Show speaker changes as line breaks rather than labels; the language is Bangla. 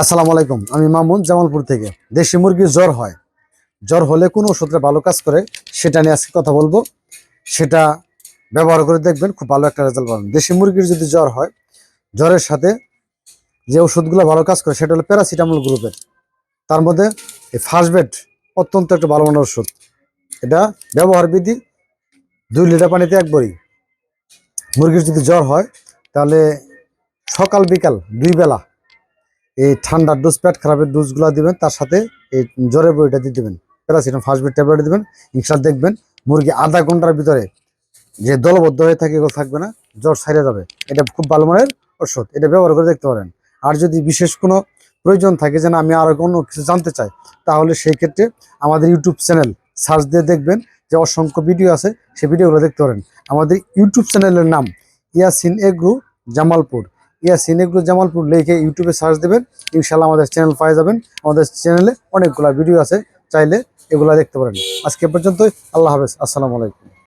আসসালামু আলাইকুম। আমি মামুন, জামালপুর থেকে। দেশি মুরগির জ্বর হয়। জ্বর হলে কোনো ওষুধে ভালো কাজ করে সেটা নিয়ে আজকে কথা বলব। সেটা ব্যবহার করে দেখবেন, খুব ভালো একটা রেজাল্ট পাবেন। দেশি মুরগির যদি জ্বর হয়, জ্বরের সাথে যে ওষুধগুলো ভালো কাজ করে, সেটা হলো প্যারাসিটামল গ্রুপের তার মধ্যে এই ফার্স্ট বেড অত্যন্ত একটা ভালো মানের ওষুধ। এটা ব্যবহার বিধি দুই লিটার পানিতে এক বড়ি। মুরগির যদি জ্বর হয়, তাহলে সকাল বিকাল দুই বেলা এই ঠান্ডার ডোজ পেট খারাপের ডোজগুলো দিবেন, তার সাথে এই জ্বরের বইটা দিয়ে দেবেন। প্যারাসিটাম ফার্স্ট বেড ট্যাবলেট দেবেন ইনশাল দেখবেন মুরগি আধা ঘণ্টার ভিতরে যে দলবদ্ধ হয়ে থাকে, এগুলো থাকবে না, জ্বর সাইরে যাবে। এটা খুব ভালো মানের ওষুধ এটা ব্যবহার করে দেখতে পারেন। আর যদি বিশেষ কোনো প্রয়োজন থাকে যে না আমি আরও কোনো কিছু জানতে চাই, তাহলে সেই ক্ষেত্রে আমাদের ইউটিউব চ্যানেল সার্চ দিয়ে দেখবেন যে অসংখ্য ভিডিও আছে, সেই ভিডিওগুলো দেখতে পারেন। আমাদের ইউটিউব চ্যানেলের নাম ইয়াসিন এগ্রু জামালপুর। ইয়াসিন সিনেগুলো জামালপুর লিখে ইউটিউবে সার্চ দেবেন ইনশাল্লাহ আমাদের চ্যানেল পাই যাবেন। আমাদের চ্যানেলে অনেকগুলো ভিডিও আছে, চাইলে এগুলো দেখতে পারেন। আজকে পর্যন্তই, আল্লাহ হাফেজ, আসসালামু আলাইকুম।